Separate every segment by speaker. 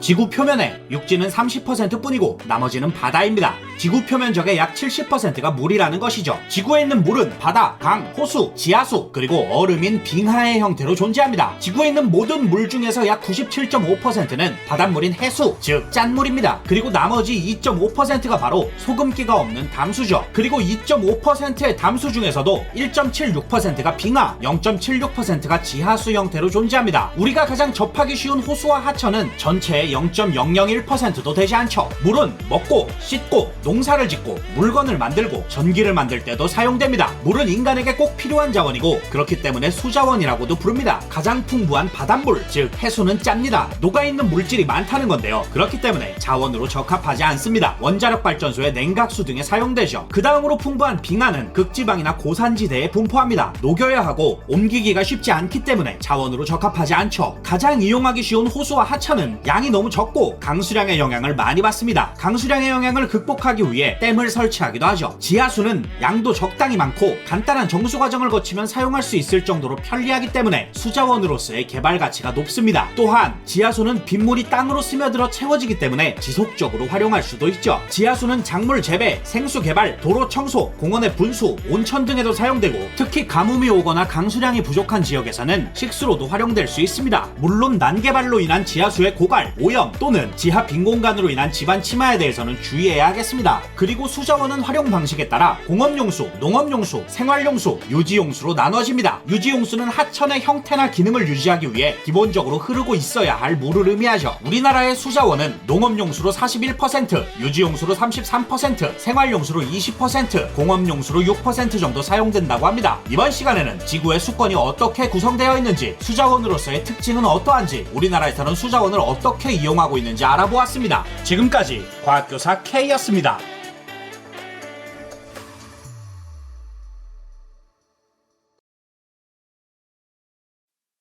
Speaker 1: 지구 표면에 육지는 30% 뿐이고 나머지는 바다입니다. 지구 표면적의 약 70%가 물이라는 것이죠. 지구에 있는 물은 바다, 강, 호수, 지하수, 그리고 얼음인 빙하의 형태로 존재합니다. 지구에 있는 모든 물 중에서 약 97.5%는 바닷물인 해수, 즉 짠물입니다. 그리고 나머지 2.5%가 바로 소금기가 없는 담수죠. 그리고 2.5%의 담수 중에서도 1.76%가 빙하, 0.76%가 지하수 형태로 존재합니다. 우리가 가장 접하기 쉬운 호수와 하천은 전체의 0.001%도 되지 않죠. 물은 먹고, 씻고, 농사를 짓고, 물건을 만들고, 전기를 만들 때도 사용됩니다. 물은 인간에게 꼭 필요한 자원이고, 그렇기 때문에 수자원이라고도 부릅니다. 가장 풍부한 바닷물, 즉 해수는 짭니다. 녹아있는 물질이 많다는 건데요. 그렇기 때문에 자원으로 적합하지 않습니다. 원자력 발전소의 냉각수 등에 사용되죠. 그 다음으로 풍부한 빙하는 극지방이나 고산지대에 분포합니다. 녹여야 하고 옮기기가 쉽지 않기 때문에 자원으로 적합하지 않죠. 가장 이용하기 쉬운 호수와 하천은 양이 너무 적고 강수량의 영향을 많이 받습니다. 강수량의 영향을 극복하기 위해 댐을 설치하기도 하죠. 지하수는 양도 적당히 많고 간단한 정수 과정을 거치면 사용할 수 있을 정도로 편리하기 때문에 수자원으로서의 개발 가치가 높습니다. 또한 지하수는 빗물이 땅으로 스며들어 채워지기 때문에 지속적으로 활용할 수도 있죠. 지하수는 작물 재배, 생수 개발, 도로 청소, 공원의 분수, 온천 등에도 사용되고 특히 가뭄이 오거나 강수량이 부족한 지역에서는 식수로도 활용될 수 있습니다. 물론 난개발로 인한 지하수의 고갈, 오염 또는 지하 빈 공간으로 인한 집안 침하에 대해서는 주의해야 하겠습니다. 그리고 수자원은 활용 방식에 따라 공업용수, 농업용수, 생활용수, 유지용수로 나눠집니다. 유지용수는 하천의 형태나 기능을 유지하기 위해 기본적으로 흐르고 있어야 할 물을 의미하죠. 우리나라의 수자원은 농업용수로 41%, 유지용수로 33%, 생활용수로 20%, 공업용수로 6% 정도 사용된다고 합니다. 이번 시간에는 지구의 수권이 어떻게 구성되어 있는지, 수자원으로서의 특징은 어떠한지, 우리나라에서는 수자원을 어떻게 이용하고 있는지 알아보았습니다. 지금까지 과학교사 K였습니다.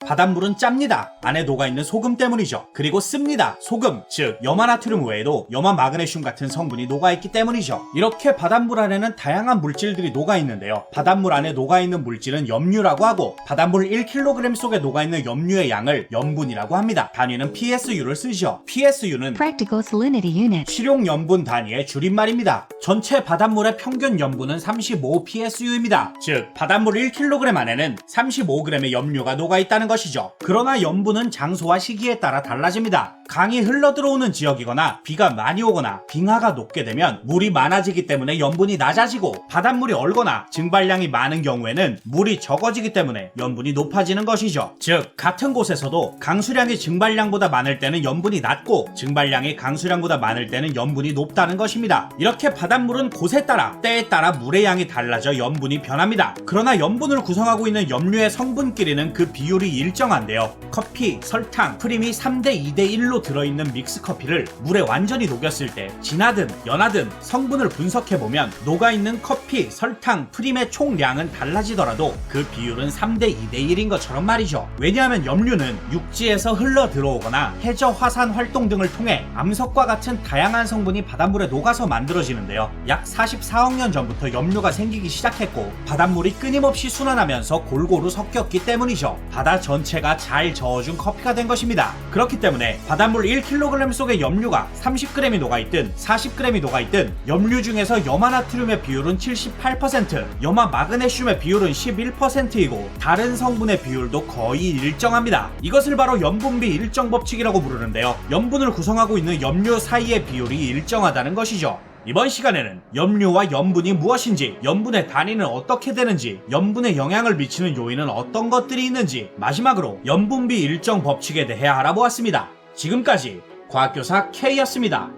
Speaker 1: 바닷물은 짭니다. 안에 녹아있는 소금 때문이죠. 그리고 씁니다. 소금, 즉 염화나트륨 외에도 염화 마그네슘 같은 성분이 녹아있기 때문이죠. 이렇게 바닷물 안에는 다양한 물질들이 녹아있는데요. 바닷물 안에 녹아있는 물질은 염류라고 하고 바닷물 1kg 속에 녹아있는 염류의 양을 염분이라고 합니다. 단위는 PSU를 쓰죠. PSU는
Speaker 2: Practical Salinity Unit.
Speaker 1: 실용 염분 단위의 줄임말입니다. 전체 바닷물의 평균 염분은 35 PSU입니다. 즉, 바닷물 1kg 안에는 35g의 염류가 녹아있다는 것 이죠. 그러나 염분은 장소와 시기에 따라 달라집니다. 강이 흘러들어오는 지역이거나 비가 많이 오거나 빙하가 녹게 되면 물이 많아지기 때문에 염분이 낮아지고 바닷물이 얼거나 증발량이 많은 경우에는 물이 적어지기 때문에 염분이 높아지는 것이죠. 즉, 같은 곳에서도 강수량이 증발량보다 많을 때는 염분이 낮고 증발량이 강수량보다 많을 때는 염분이 높다는 것입니다. 이렇게 바닷물은 곳에 따라 때에 따라 물의 양이 달라져 염분이 변합니다. 그러나 염분을 구성하고 있는 염류의 성분끼리는 그 비율이 일정한데요. 커피, 설탕, 프림이 3대 2대 1로 들어있는 믹스 커피를 물에 완전히 녹였을 때 진하든 연하든 성분을 분석해보면 녹아있는 커피, 설탕, 프림의 총량은 달라지더라도 그 비율은 3대 2대 1인 것처럼 말이죠. 왜냐하면 염류는 육지에서 흘러 들어오거나 해저 화산 활동 등을 통해 암석과 같은 다양한 성분이 바닷물에 녹아서 만들어지는데요. 약 44억 년 전부터 염류가 생기기 시작했고 바닷물이 끊임없이 순환하면서 골고루 섞였기 때문이죠. 바다 전체가 잘 저어준 커피가 된 것입니다. 그렇기 때문에 바 닷물 1kg 속의 염류가 30g이 녹아있든 40g이 녹아있든 염류 중에서 염화나트륨의 비율은 78%, 염화 마그네슘의 비율은 11%이고 다른 성분의 비율도 거의 일정합니다. 이것을 바로 염분비 일정 법칙이라고 부르는데요. 염분을 구성하고 있는 염류 사이의 비율이 일정하다는 것이죠. 이번 시간에는 염류와 염분이 무엇인지, 염분의 단위는 어떻게 되는지, 염분에 영향을 미치는 요인은 어떤 것들이 있는지, 마지막으로 염분비 일정 법칙에 대해 알아보았습니다. 지금까지 과학교사 K였습니다.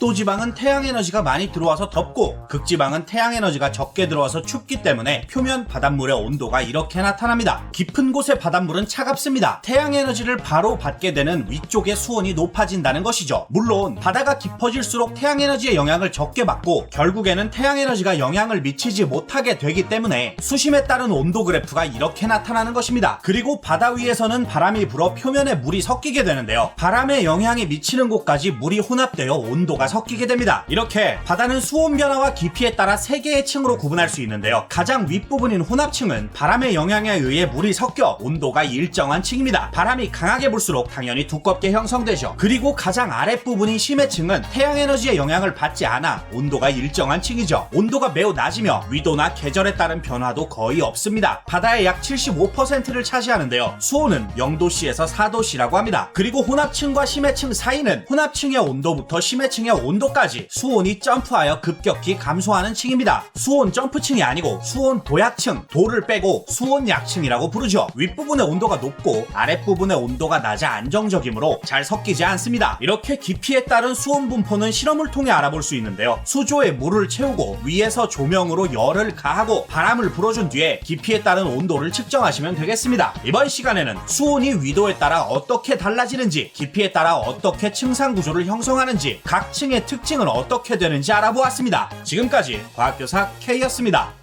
Speaker 1: 적도 지방은 태양 에너지가 많이 들어와서 덥고 극지방은 태양 에너지가 적게 들어와서 춥기 때문에 표면 바닷물의 온도가 이렇게 나타납니다. 깊은 곳의 바닷물은 차갑습니다. 태양 에너지를 바로 받게 되는 위쪽의 수온이 높아진다는 것이죠. 물론 바다가 깊어질수록 태양 에너지의 영향을 적게 받고 결국에는 태양 에너지가 영향을 미치지 못하게 되기 때문에 수심에 따른 온도 그래프가 이렇게 나타나는 것입니다. 그리고 바다 위에서는 바람이 불어 표면에 물이 섞이게 되는데요. 바람의 영향이 미치는 곳까지 물이 혼합되어 온도가 섞이게 됩니다. 이렇게 바다는 수온 변화와 깊이에 따라 세 개의 층으로 구분할 수 있는데요. 가장 윗부분인 혼합층은 바람의 영향에 의해 물이 섞여 온도가 일정한 층입니다. 바람이 강하게 불수록 당연히 두껍게 형성되죠. 그리고 가장 아랫부분인 심해층은 태양 에너지의 영향을 받지 않아 온도가 일정한 층이죠. 온도가 매우 낮으며 위도나 계절에 따른 변화도 거의 없습니다. 바다의 약 75%를 차지하는데요. 수온은 0도씨에서 4도씨라고 합니다. 그리고 혼합층과 심해층 사이는 혼합층의 온도부터 심해층의 온도까지 수온이 점프하여 급격히 감소하는 층입니다. 수온 점프층이 아니고 수온 도약층, 도를 빼고 수온 약층이라고 부르죠. 윗부분의 온도가 높고 아랫부분의 온도가 낮아 안정적이므로 잘 섞이지 않습니다. 이렇게 깊이에 따른 수온 분포는 실험을 통해 알아볼 수 있는데요. 수조에 물을 채우고 위에서 조명으로 열을 가하고 바람을 불어준 뒤에 깊이에 따른 온도를 측정하시면 되겠습니다. 이번 시간에는 수온이 위도에 따라 어떻게 달라지는지, 깊이에 따라 어떻게 층상 구조를 형성하는지, 각 층의 특징은 어떻게 되는지 알아보았습니다. 지금까지 과학교사 K였습니다.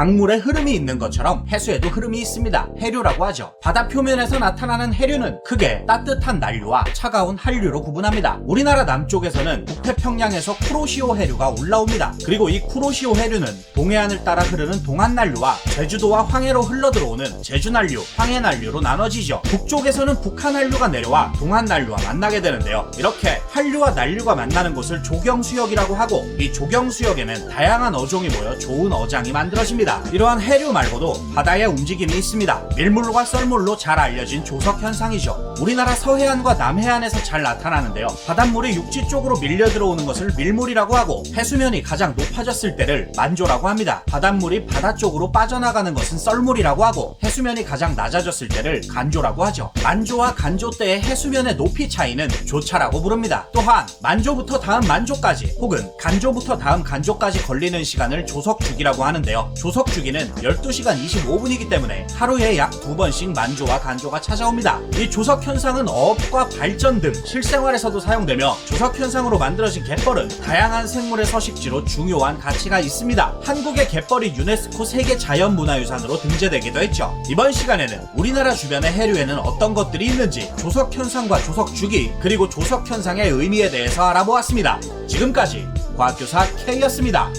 Speaker 1: 강물에 흐름이 있는 것처럼 해수에도 흐름이 있습니다. 해류라고 하죠. 바다 표면에서 나타나는 해류는 크게 따뜻한 난류와 차가운 한류로 구분합니다. 우리나라 남쪽에서는 북태평양에서 쿠로시오 해류가 올라옵니다. 그리고 이 쿠로시오 해류는 동해안을 따라 흐르는 동안 난류와 제주도와 황해로 흘러들어오는 제주 난류, 황해 난류로 나눠지죠. 북쪽에서는 북한난류가 내려와 동안 난류와 만나게 되는데요. 이렇게 한류와 난류가 만나는 곳을 조경수역이라고 하고 이 조경수역에는 다양한 어종이 모여 좋은 어장이 만들어집니다. 이러한 해류 말고도 바다에 움직임이 있습니다. 밀물과 썰물로 잘 알려진 조석 현상이죠. 우리나라 서해안과 남해안에서 잘 나타나는데요. 바닷물이 육지 쪽으로 밀려 들어오는 것을 밀물이라고 하고 해수면이 가장 높아졌을 때를 만조라고 합니다. 바닷물이 바다 쪽으로 빠져나가는 것은 썰물이라고 하고 해수면이 가장 낮아졌을 때를 간조라고 하죠. 만조와 간조 때의 해수면의 높이 차이는 조차라고 부릅니다. 또한 만조부터 다음 만조까지 혹은 간조부터 다음 간조까지 걸리는 시간을 조석주기라고 하는데요. 조석 주기는 12시간 25분이기 때문에 하루에 약 두 번씩 만조와 간조가 찾아옵니다. 이 조석 현상은 어업과 발전 등 실생활에서도 사용되며 조석 현상으로 만들어진 갯벌은 다양한 생물의 서식지로 중요한 가치가 있습니다. 한국의 갯벌이 유네스코 세계 자연문화유산으로 등재되기도 했죠. 이번 시간에는 우리나라 주변의 해류에는 어떤 것들이 있는지 조석 현상과 조석 주기 그리고 조석 현상의 의미에 대해서 알아보았습니다. 지금까지 과학교사 K였습니다.